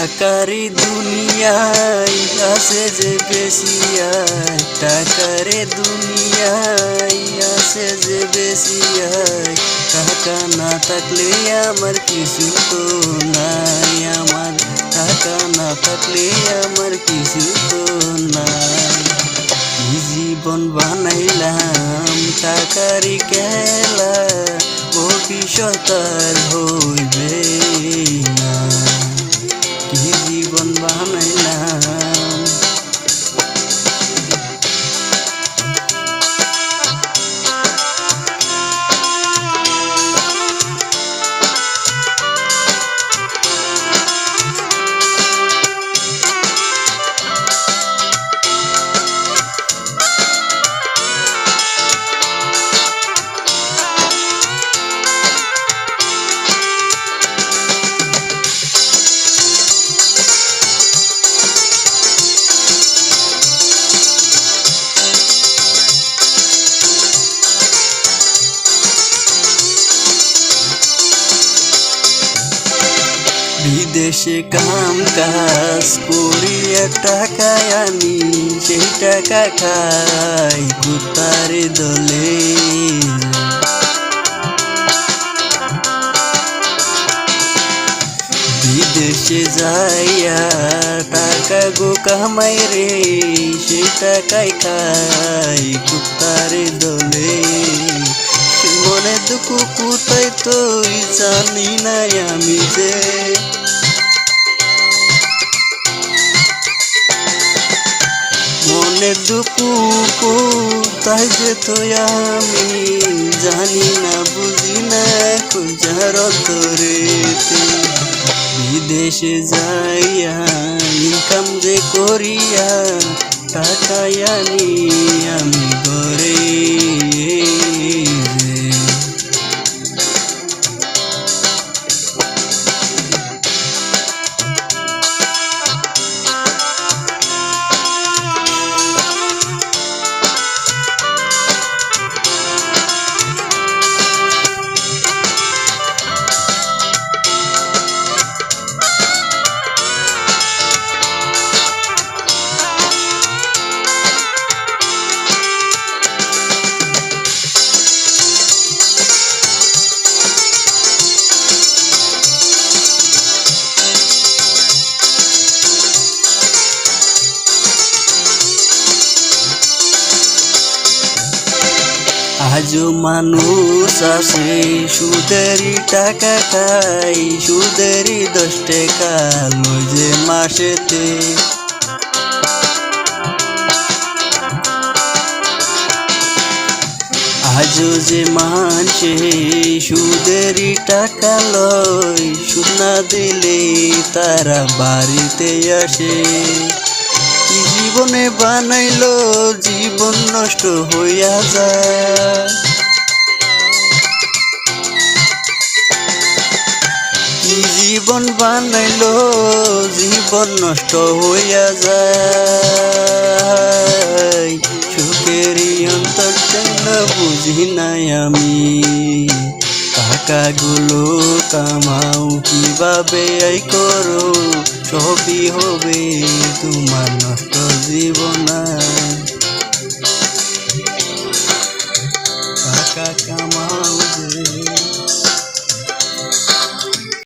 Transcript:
টাকারি দুনিয়ায় আছে যে বেশি আয়। টাকারে দুনিয়ায় আছে যে বেশি আয়। টাকা না থাকলে আমার কিছু তো নাই। আমার টাকা না থাকলে আমার কিছু তো নাই। জীবন বানাইলাম, টাকারি খেলা ভবিষ্যৎ আর হইবে। বিদেশে কাম কাজ করিয়া টাকায় আনি, সেই টাকা খাই কুতারে দলে। বিদেশে যাইয়া টাকা গো কামাই রে, সেই টাকায় খাই কুতারে দলে। মনে দুঃখ কোথায় তুই জানি না আমি যে মনে তাই যে তো আমি জানি না বুঝি না খুঁজার ধরেতে বিদেশে যাইয়া ইনকাম যে করিয়া টাকা আনি আমি ঘরে আজও মানুষ আসে, সুদেরই টাকা খাই সুদেরই দশ টাকা যে মাসেতে। আজও যে মানছে সুদেরই টাকা লয়, সুদ দিলে তারা বাড়িতে আসে। জীবনে বানাইলো? জীবন নষ্ট হইয়া যায়। জীবন বানাইলো? জীবন নষ্ট হইয়া যায়। সুখেরই অন্তর বুঝি নাই আমি? টাকাগুলো কামাও কীভাবে এই করো? সবই হবে তোমার নষ্ট জীবনা। টাকা কামাও যে